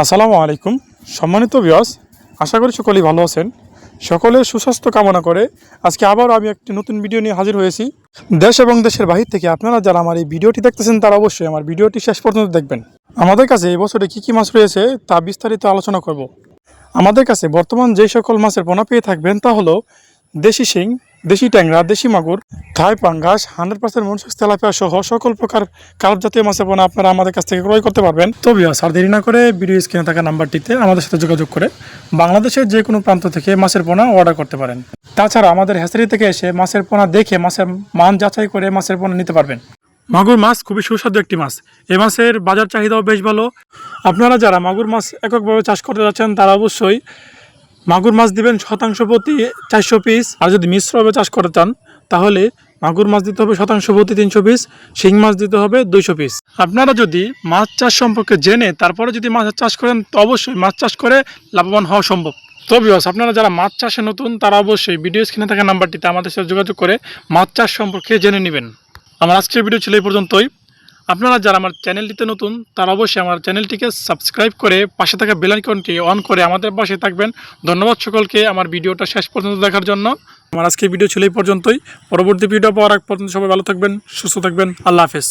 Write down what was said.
আসসালামু আলাইকুম। সম্মানিত বিয়স আশা করি সকলেই ভালো আছেন। সকলের সুস্বাস্থ্য কামনা করে আজকে আবারও আমি একটি নতুন ভিডিও নিয়ে হাজির হয়েছি। দেশ এবং দেশের বাহির থেকে আপনারা যারা আমার এই ভিডিওটি দেখতেছেন, তারা অবশ্যই আমার ভিডিওটি শেষ পর্যন্ত দেখবেন। আমাদের কাছে এই বছরে কী কী মাছ রয়েছে, তা বিস্তারিত আলোচনা করব। আমাদের কাছে বর্তমান যে সকল মাছের পোনা পেয়ে থাকবেন, তা হলো দেশি শিং, দেশি ট্যাংরা, দেশি মাগুর থাই পাঙ্গাস, হান্ড্রেড পার্সেন্ট মনসাস তেলাপিয়া সহ সকল প্রকার কার্প জাতীয় মাছের পোনা আপনারা আমাদের কাছ থেকে ক্রয় করতে পারবেন। তো বিয়াস আর দেরি না করে ভিডিও স্ক্রিনে থাকা নাম্বারটিতে আমাদের সাথে যোগাযোগ করে বাংলাদেশের যে কোনো প্রান্ত থেকে মাছের পোনা অর্ডার করতে পারেন। তাছাড়া আমাদের হ্যাচারি থেকে এসে মাছের পোনা দেখে মাছের মান যাচাই করে মাছের পোনা নিতে পারবেন। মাগুর মাছ খুবই সুস্বাদু একটি মাছ। এ মাছের বাজার চাহিদাও বেশ ভালো। আপনারা যারা মাগুর মাছ এককভাবে চাষ করতে যাচ্ছেন, তারা অবশ্যই মাগুর মাছ দিবেন শতাংশ প্রতি চারশো পিস আর যদি মিশ্রভাবে চাষ করতে চান তাহলে মাগুর মাছ দিতে হবে শতাংশ প্রতি তিনশো পিস, শিং মাছ দিতে হবে দুইশো পিস। আপনারা যদি মাছ চাষ সম্পর্কে জেনে তারপরে যদি মাছ চাষ করেন, তো অবশ্যই মাছ চাষ করে লাভবান হওয়া সম্ভব। তো বিবাস আপনারা যারা মাছ চাষে নতুন, তারা অবশ্যই ভিডিও স্ক্রিনে থাকা নাম্বারটিতে আমাদের সাথে যোগাযোগ করে মাছ চাষ সম্পর্কে জেনে নেবেন। আমার আজকের ভিডিও ছিল এই পর্যন্তই। আপনারা যারা আমার চ্যানেলটিতে নতুন, তারা অবশ্যই আমার চ্যানেলটিকে সাবস্ক্রাইব করে পাশে থাকা বেলাইকনটি অন করে আমাদের পাশে থাকবেন। ধন্যবাদ সকলকে আমার ভিডিওটা শেষ পর্যন্ত দেখার জন্য। আমার আজকে ভিডিও ছিল এই পর্যন্তই। পরবর্তী ভিডিও পাওয়ার আগ পর্যন্ত সবাই ভালো থাকবেন, সুস্থ থাকবেন। আল্লাহ হাফেজ।